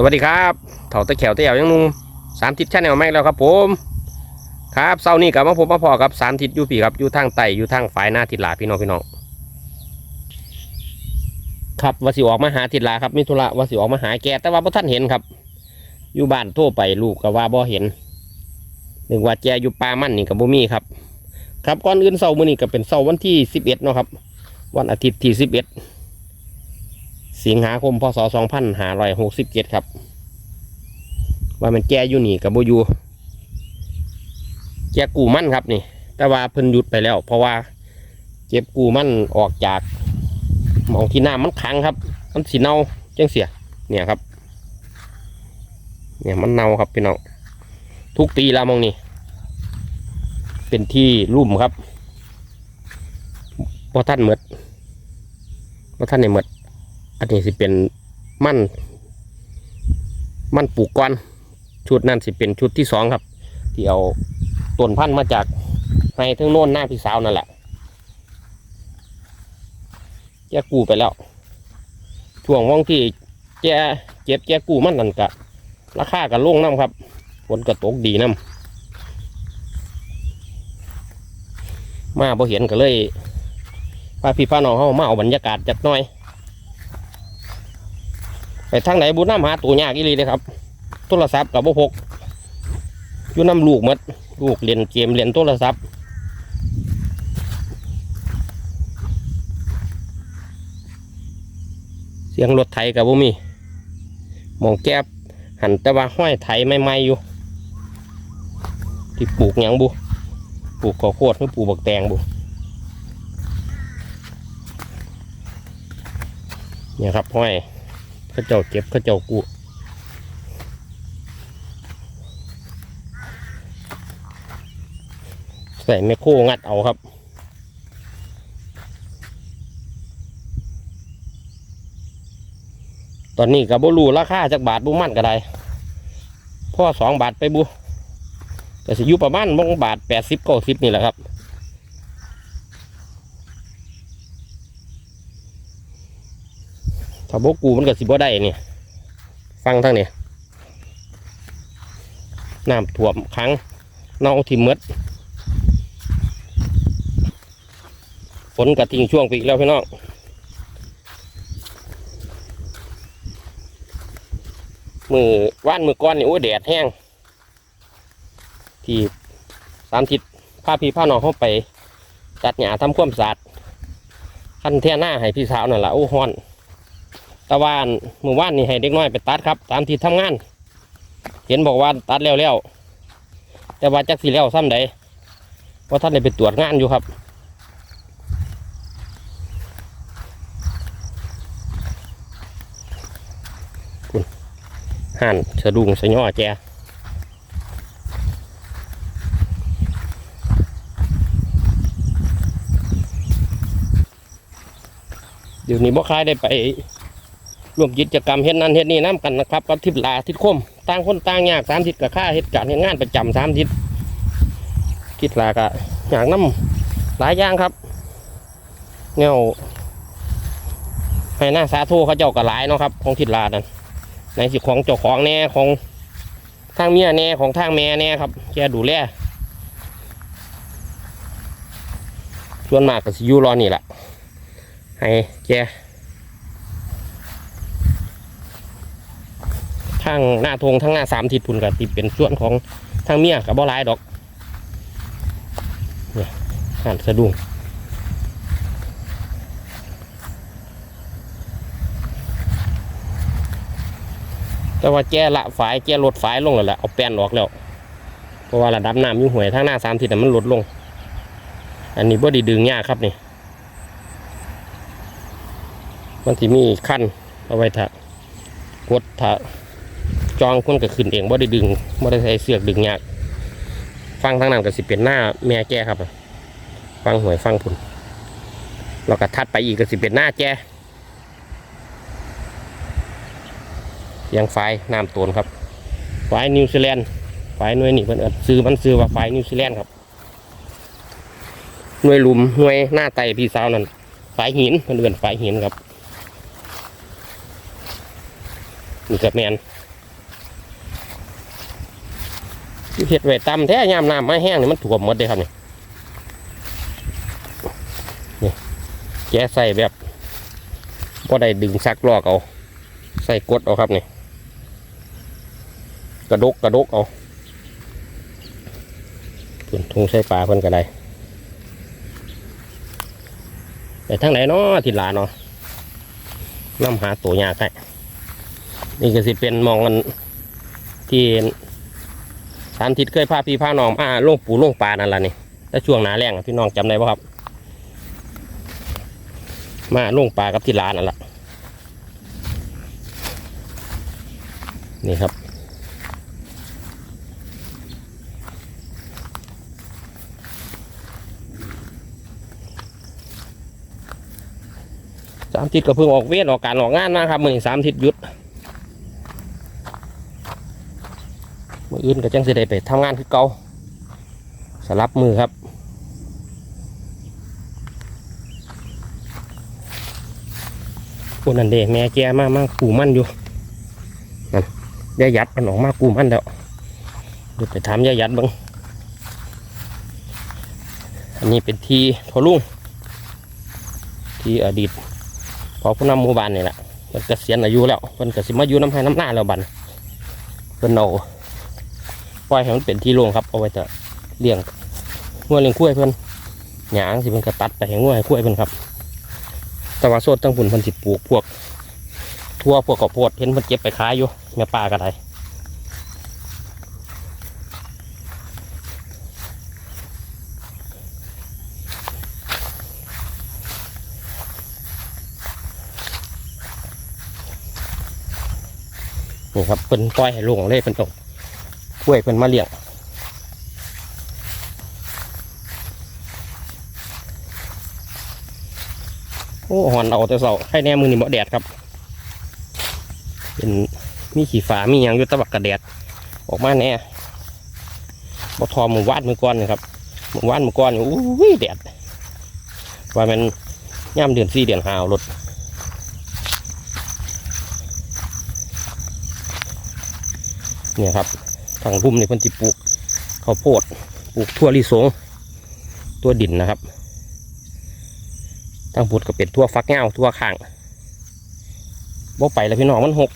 สวัสดีครับเถาตะแขวตะแหวยังนุ่งสามทิศชาแนลแม็กแล้วครับผม ครับเสาร์นี้กับมาผมมาพอกับสามทิศอยู่ฝีครับอยู่ทางไต่อยู่ทางฝ่ายหน้าทิศหลาพี่น้องพี่น้องครับวสิออกมาหาทิศหลาครับมิถุระวสิออกมาหาแกแต่ว่าพ่ท่านเห็นครับ อยู่บ้านทั่วไปลูกก็ว่าบ่เห็นหนึ่งว่าแจอยู่ป่ามั่นนี่กับบ่มีครับ ครับก่อนอื่นเสาร์มื้อนี้ก็เป็นเสาร์วันที่สิบเอ็ดเนาะครับ วันอาทิตย์ที่สิบเอ็ด สิงหาคมพศ2567 ครับ ว่ามันแก่อยู่นี่กับโบยูแก่กูมั่นครับนี่ แต่ว่าเพิ่นหยุดไปแล้ว เพราะว่าเจ็บกูมั่นออกจากหมองที่หน้ำมันขังครับ มันสีเน่าจังเสีย เนี่ยครับ เนี่ยมันเน่าครับพี่น้องทุกตีละมองนี่เป็นที่ลุ่มครับพอท่านเหมดพอท่านในเหมด อันนี้สิเป็นมั่น มั่นปลูกก้อนชุดนั้นสิเป็นชุดที่สองครับ ที่เอาต้นพันธุ์มาจากในทั้งโน้นหน้าพี่สาวนั่นแหละแกกูไปแล้วช่วงว่องที่แกเจ็บแกกูมันนั่นกะราคากับลงน้ำครับฝนกระตกดีน้ำมาพอเห็นก็เลยพาพี่พาน้องเขามาเอาบรรยากาศจักหน่อย ไปทางไหนบุญน้ำหาตัวยากอีหลีเลยครับ โทรศัพท์กับบ่พกอยู่น้ำลูกหมดลูกเรียนเกมเรียนโทรศัพท์เสียงรถไถกับบ่มีมองแก้บหันแต่ว่าห้อยไถไม่ไม่ๆอยู่ ที่ปลูกหยังบุปลูกข้าวโพดหรือปลูกบักแตงบุเนี่ยครับห้อย ขาเจ้าเก็บเขาเจ้ากูใส่แมคโครงัดเอาครับตอนนี้กับบุรูราคาจากบาทบุมั่นก็ได้พ่อสองบาทไปบุแต่สิยูประมาณมงบาทแปดสิบเก้าสิบนี่แหละครับ ถ้าบกูมันก็สิบ่ได้นี่ฟังทั้งนี้น้ำท่วมขังเน่าทิ่มมดฝนกระทิ้งช่วงปีกแล้วพี่น้องมือว่านมือก้อนนี่โอ้ยแดดแห้ง ที่สามทิศพาพี่พาน้องเข้าไป ตัดหญ้าทำความสะอาดขั้นเทียหน้าให้พี่สาวนั่นแหละโอ้ฮ้อน ตะวันหมู่บ้านนี่ให้เด็กน้อยไปตัดครับ ตามที่ทำงาน เห็นบอกว่าตัดแล้วแล้วแต่ว่าจักสีแล้วซ้ำใดเพราะท่านได้ไปตรวจงานอยู่ครับคุณห่านสะดุ้งสะย่อแจเดี๋ยวนี้บ่คายได้ไป ร่วมกิจกรรมเฮ็ดนั่นเฮ็ดนี่น้ำกันนะครับกับทิศลาทิศคมต่างคนต่างยากสามทิศกับค่าเฮ็ดการเฮ็ดงานประจำสามทิศทิศลากะอยากน้ำหลายอย่างครับเงาให้หน้าสาธุเขาเจ้าก็หลายเนาะครับของทิศลานั่นในสิของเจ้าของแน่ของทางเมียแน่ของทางแม่แน่ครับแกดูแลส่วนมากก็สิอยู่รอนี่แหละให้แก ทางหน้าทงทั้งหน้าสามทิศพุ่นกับติเป็นส่วนของทางเมียกับบ่หลายดอกเนี่ยหันสะดุ้งแต่ว่าแก้ละฝายแก้ลดฝายลงแล้วแหละเอาแป้นออกแล้วเพราะว่าระดับน้ำอยุ่ห่วยทางหน้าสามทิศน่มันลดลง อันนี้บ่ดีดึงยากครับนี่มันที่มีขั้นเอาไว้ถ้ากดถ้า จองคนก็ขึ้นเองบ่ได้ดึงบ่ได้ใช้เสือกดึงยากฟังทางนั้นก็สิเป็นหน้าแม่แก่ครับ ฟังหวยฟังพุ่นเราก็ทัดไปอีกก็สิเป็นหน้าแก่ยังไฟน้ำตนครับไฟนิวซีแลนด์ไฟหน่วยนี่เพิ่นเอิ้นซื้อมันซื้อว่าไฟนิวซีแลนด์ครับหน่วยหลุมหน่วยหน้าไตพี่สาวนั่นไฟหินเพิ่นเอิ้นไฟหินครับนี่กับแมน อยู่เห็ดไว้ตำแท้ยามน้ำมาแห้งนี่มันถ่วมหมดเลยครับนี่นี่แกใส่แบบก็ได้ดึงซักลอกเอา ใส่กดเอาครับนี่กระดกกระดกเอาส่วนทุงใส่ปลาเพิ่นก็ได้ไปทางไหนเนาะทิลาเนาะน้ำหาตัวยากให้นี่ก็สิเป็นมองกันที่ สามทิศเคยพาพี่พาน้องมาลงปูลงปลานั่นแหละนี่ถ้าช่วงหนาแรงอะพี่น้องจำได้ป่ะครับ มาลงปลากับทิศหลานนั่นแหละนี่ครับสามทิศก็เพิ่งออกเวียนออกการออกงานนะครับมือนสามทิศยุด มืออื่นก็จังสิได้ไปทำงานคือเก่าสลับมือครับคนนั้นเด้แม่แกมากมากกูมั่นอยู่นั่นยายัดมันออกมากูมันแล้วเดี๋ยวไปถามยายัดบ้างอันนี้เป็นทีพอลุงที่อดีตพอผู้นำหมู่บ้านนี่แหละเพิ่นเกษียณอายุแล้วเพิ่นก็สิมาอยู่น้ำให้น้ำหน้าแล้วบัดเพิ่นเอา ปล่อยให้มันเป็นที่โล่งครับเอาไว้แต่เลี้ยงงัวเลี้ยงคุ้ยเพิ่นหยางสิเพิ่นก็ตัดไปให้งัวให้คุ้ยเพิ่นครับแต่ว่าโซดตั้งปุ่นเพิ่นสิปลูกพวกทั่วพวกข้าวโพดเห็นเพิ่นเก็บไปขายอยู่แม่ป้าก็ได้นี่ครับเพิ่นปล่อยให้โล่งเลยเพิ่นต้อง คุ้ยเพิ่นมาเลี้ยงโอ้หอนเอาแต่เสาให้แน่มือนี่บ่แดดครับ เป็นมีขี่ฝามีหยังยู่แตะบักกระแดด ออกมาแน่บ่ทอมือวาดมือก้อนนะครับมือวาดมือก้อนอู้ยแดดว่ามันย่ำเดือนสี่เดือนห้าเอารถเนี่ยครับ ทางพุ่มในพิ่นติปลูกข้าวโพดปลูกทั่วลิสงตัวดินนะครับทางพุดก็เป็นทั่วฟักเงาทั่วข้างบ่ไปแล้วพี่น้องมันหก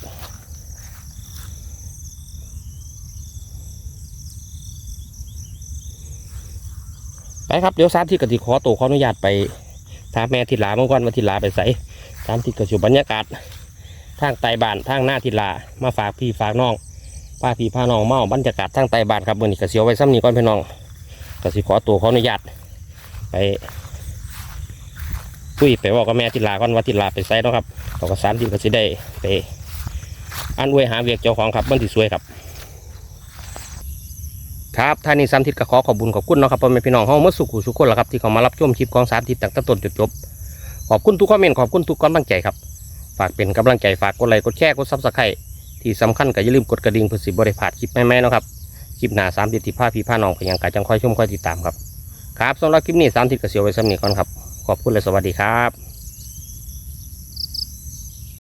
ไปครับเดี๋ยวสามที่กติขอตัวขออนุญาตไปถามแม่ทิลาเมื่อก่อนว่าทิลาไปใส่สามที่กระสุบรรยากาศทางไต่บานทางหน้าทิลามาฝากพี่ฝากน้อง ป้าพี่พาน้องเมาบรรยากาศทางไตบ้านครับวันนี้กระเสียวไว้ซ้ำนี้ก่อนพี่น้องกระสิขอตัวขออนุญาตไปคุยไปบอกกับแม่ทิลาก่อนว่าทิลาไปไซน์เนาะครับเขาก็สามที่ก็สิได้ไปอันอวยหาเวียกเจ้าของครับมันที่สวยครับ ครับท่านี้สามทิศก็ขอขอบคุญขอบคุณเนาะครับพ่อแม่พี่น้องเฮาเมื่อสุขุสุขคนละครับที่เขามารับชมคลิปของสามทิศตั้งแต่ต้นจนจบขอบคุณทุกคอมเมนต์ขอบคุณทุกกำลังใจครับ ฝากเป็นกำลังใจฝากกดไลค์กดแชร์กดซับสไครต์ ที่สำคัญก็อย่าลืมกดกระดิ่งเพื่อสิบริพลาดคลิปใหม่ๆเนาะครับคลิปหน้าสามติดที่ผ้าพีผ้าน้องพยังกาจังคอยชมคอยติดตามครับครับสำหรับคลิปนี้สามติดกระเสียวไว้สำนีก่อนครับขอบคุณและสวัสดีครับ